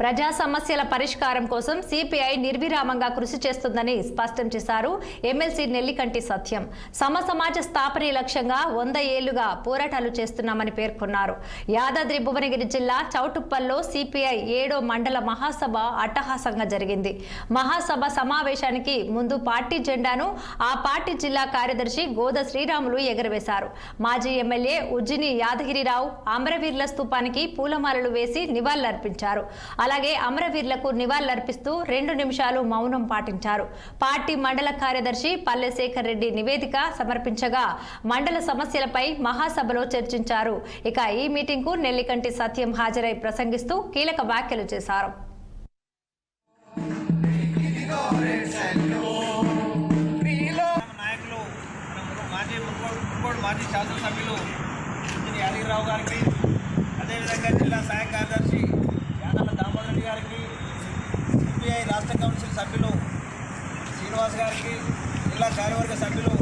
ప్రజా సమస్యల పరిష్కారం కోసం సిపిఐ నిర్విరామంగా కృషి చేస్తుందని స్పష్టం చేశారు ఎమ్మెల్సీ నెల్లికంటి సత్యం. సమ సమాజ స్థాపనే లక్ష్యంగా వంద ఏళ్ళుగా పోరాటాలు చేస్తున్నామని పేర్కొన్నారు. యాదాద్రి భువనగిరి జిల్లా చౌటుప్పల్లో సిపిఐ ఏడో మండల మహాసభ అట్టహాసంగా జరిగింది. మహాసభ సమావేశానికి ముందు పార్టీ జెండాను ఆ పార్టీ జిల్లా కార్యదర్శి గోద శ్రీరాములు ఎగరవేశారు. మాజీ ఎమ్మెల్యే ఉజ్జిని యాదగిరిరావు అమరవీరుల స్తూపానికి పూలమాలలు వేసి నివాళులర్పించారు. అలాగే అమరవీరులకు నివాళులర్పిస్తూ రెండు నిమిషాలు మౌనం పాటించారు. పార్టీ మండల కార్యదర్శి పల్లె శేఖర్ రెడ్డి నివేదిక సమర్పించగా మండల సమస్యలపై మహాసభలో చర్చించారు. ఇక ఈ మీటింగ్కు నెల్లికంటి సత్యం హాజరై ప్రసంగిస్తూ కీలక వ్యాఖ్యలు చేశారు. మాజీ మాజీ శాసనసభ్యులు యాదగిరిరావు గారికి అదేవిధంగా జిల్లా సహాయ కార్యదర్శి యాదన్న దామోదర్ రెడ్డి గారికి సిపిఐ రాష్ట్ర కౌన్సిల్ సభ్యులు శ్రీనివాస్ గారికి జిల్లా కార్యవర్గ సభ్యులు